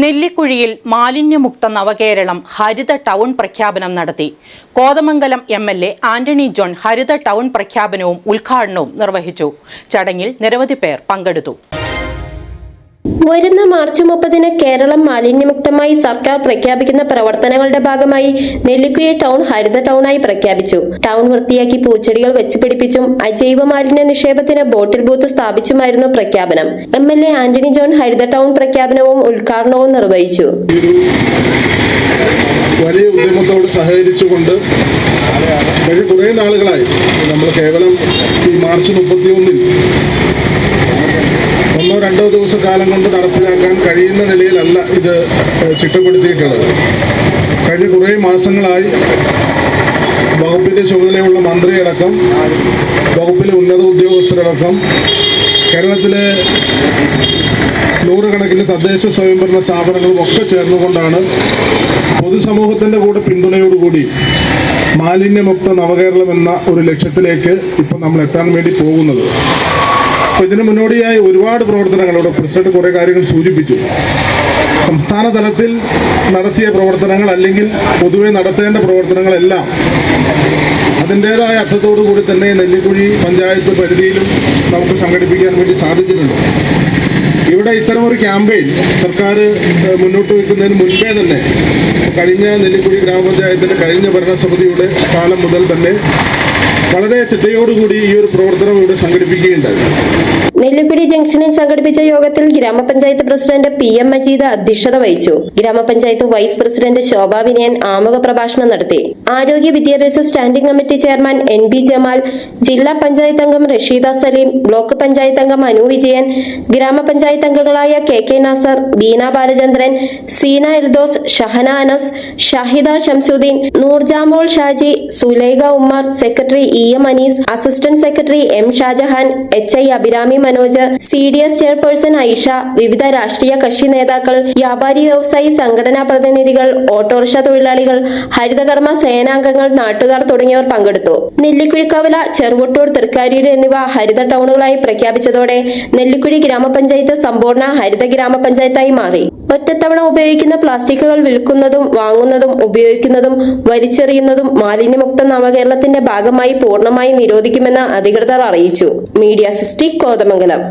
നെല്ലിക്കുഴിയിൽ മാലിന്യമുക്ത നവകേരളം ഹരിത ടൗൺ പ്രഖ്യാപനം നടത്തി. Kothamangalam M L A Antony John Haritha town പ്രഖ്യാപനവും ഉദ്ഘാടനവും നിർവഹിച്ചു. ചടങ്ങിൽ നിരവധി പേർ പങ്കെടുത്തു. വരുന്ന മാർച്ച് മുപ്പതിന് കേരളം മാലിന്യമുക്തമായി സർക്കാർ പ്രഖ്യാപിക്കുന്ന പ്രവർത്തനങ്ങളുടെ ഭാഗമായി നെല്ലിക്കുഴി ടൗൺ ഹരിത ടൗണായി പ്രഖ്യാപിച്ചു. ടൗൺ വൃത്തിയാക്കി പൂച്ചെടികൾ വെച്ചുപിടിപ്പിച്ചും അജൈവ മാലിന്യ നിക്ഷേപത്തിന് ബോട്ടിൽ ബൂത്ത് സ്ഥാപിച്ചുമായിരുന്നു പ്രഖ്യാപനം. M L A Antony John Haritha town പ്രഖ്യാപനവും ഉദ്ഘാടനവും നിർവഹിച്ചു. വലിയ ഉദ്യമത്തോട് സഹകരിച്ചുകൊണ്ട് കഴിഞ്ഞ കുറേ നാളുകളായി നമ്മൾ കേവലം ഈ മാർച്ച് മുപ്പത്തിയൊന്നിൽ രണ്ടോ ദിവസക്കാലം കൊണ്ട് നടപ്പിലാക്കാൻ കഴിയുന്ന നിലയിലല്ല ഇത് ചിട്ടപ്പെടുത്തിയിട്ടുള്ളത്. കഴിഞ്ഞ കുറേ മാസങ്ങളായി വകുപ്പിന്റെ ചുമതലയുള്ള മന്ത്രിയടക്കം വകുപ്പിലെ ഉന്നത ഉദ്യോഗസ്ഥരടക്കം കേരളത്തിലെ നൂറുകണക്കിന് തദ്ദേശ സ്വയംഭരണ സ്ഥാപനങ്ങളും ഒക്കെ ചേർന്നുകൊണ്ടാണ് പൊതുസമൂഹത്തിന്റെ കൂടെ പിന്തുണയോടുകൂടി മാലിന്യമുക്ത നവകേരളം എന്ന ഒരു ലക്ഷ്യത്തിലേക്ക് ഇപ്പം നമ്മൾ എത്താൻ വേണ്ടി പോകുന്നത്. അപ്പോൾ ഇതിന് മുന്നോടിയായി ഒരുപാട് പ്രവർത്തനങ്ങൾ ഇവിടെ പ്രസിഡന്റ് കുറേ കാര്യങ്ങൾ സൂചിപ്പിച്ചു. സംസ്ഥാന തലത്തിൽ നടത്തിയ പ്രവർത്തനങ്ങൾ അല്ലെങ്കിൽ പൊതുവെ നടത്തേണ്ട പ്രവർത്തനങ്ങളെല്ലാം അതിന്റെതായ അർത്ഥത്തോടു കൂടി തന്നെ നെല്ലിക്കുഴി പഞ്ചായത്ത് പരിധിയിലും നമുക്ക് സംഘടിപ്പിക്കാൻ വേണ്ടി സാധിച്ചിട്ടുണ്ട്. ഇവിടെ ഇത്തരം ഒരു ക്യാമ്പയിൻ സർക്കാർ മുന്നോട്ട് വയ്ക്കുന്നതിന് മുൻപേ തന്നെ കഴിഞ്ഞ നെല്ലിക്കുഴി ഗ്രാമപഞ്ചായത്തിന്റെ കഴിഞ്ഞ ഭരണസമിതിയുടെ കാലം മുതൽ തന്നെ വളരെ ചിട്ടയോടുകൂടി ഈ ഒരു പ്രവർത്തനം ഇവിടെ സംഘടിപ്പിക്കുകയുണ്ടായി. നെല്ലിക്കുഴി ജംഗ്ഷനിൽ സംഘടിപ്പിച്ച യോഗത്തിൽ ഗ്രാമപഞ്ചായത്ത് പ്രസിഡന്റ് പി എം മജീദ് അധ്യക്ഷത വഹിച്ചു. ഗ്രാമപഞ്ചായത്ത് വൈസ് പ്രസിഡന്റ് ശോഭാ വിനയൻ ആമുഖ പ്രഭാഷണം നടത്തി. ആരോഗ്യ വിദ്യാഭ്യാസ standing committee chairman N B Jamal ജില്ലാ പഞ്ചായത്ത് അംഗം റഷീദ സലീം ബ്ലോക്ക് പഞ്ചായത്ത് അംഗം അനു വിജയൻ ഗ്രാമപഞ്ചായത്ത് അംഗങ്ങളായ K K Nasar Beena Balachandran Seena Eldhose Shahana Anas Shahida Shamsuddin Noorjamol Shaji Sulaikha Ummer secretary E M Anees assistant secretary M Shajahan H I Abhirami Manoj C D S chairperson Aisha വിവിധ രാഷ്ട്രീയ കക്ഷി നേതാക്കൾ വ്യാപാരി വ്യവസായി സംഘടനാ പ്രതിനിധികൾ autorickshaw തൊഴിലാളികൾ ഹരിതകർമ്മ സേനാംഗങ്ങൾ നാട്ടുകാർ തുടങ്ങിയവർ പങ്കെടുത്തു. നെല്ലിക്കുഴിക്കവല ചെറുവട്ടൂർ തൃക്കാരിയൂർ എന്നിവ ഹരിത ടൗണുകളായി പ്രഖ്യാപിച്ചതോടെ നെല്ലിക്കുഴി ഗ്രാമപഞ്ചായത്ത് സമ്പൂർണ ഹരിത ഗ്രാമപഞ്ചായത്തായി മാറി. ഒറ്റത്തവണ ഉപയോഗിക്കുന്ന പ്ലാസ്റ്റിക്കുകൾ വിൽക്കുന്നതും വാങ്ങുന്നതും ഉപയോഗിക്കുന്നതും വലിച്ചെറിയുന്നതും മാലിന്യമുക്ത നവകേരളത്തിന്റെ ഭാഗമായി പൂർണമായി നിരോധിക്കുമെന്ന് അധികൃതർ അറിയിച്ചു. മീഡിയ സിസ്റ്റിക് കോതമംഗലം.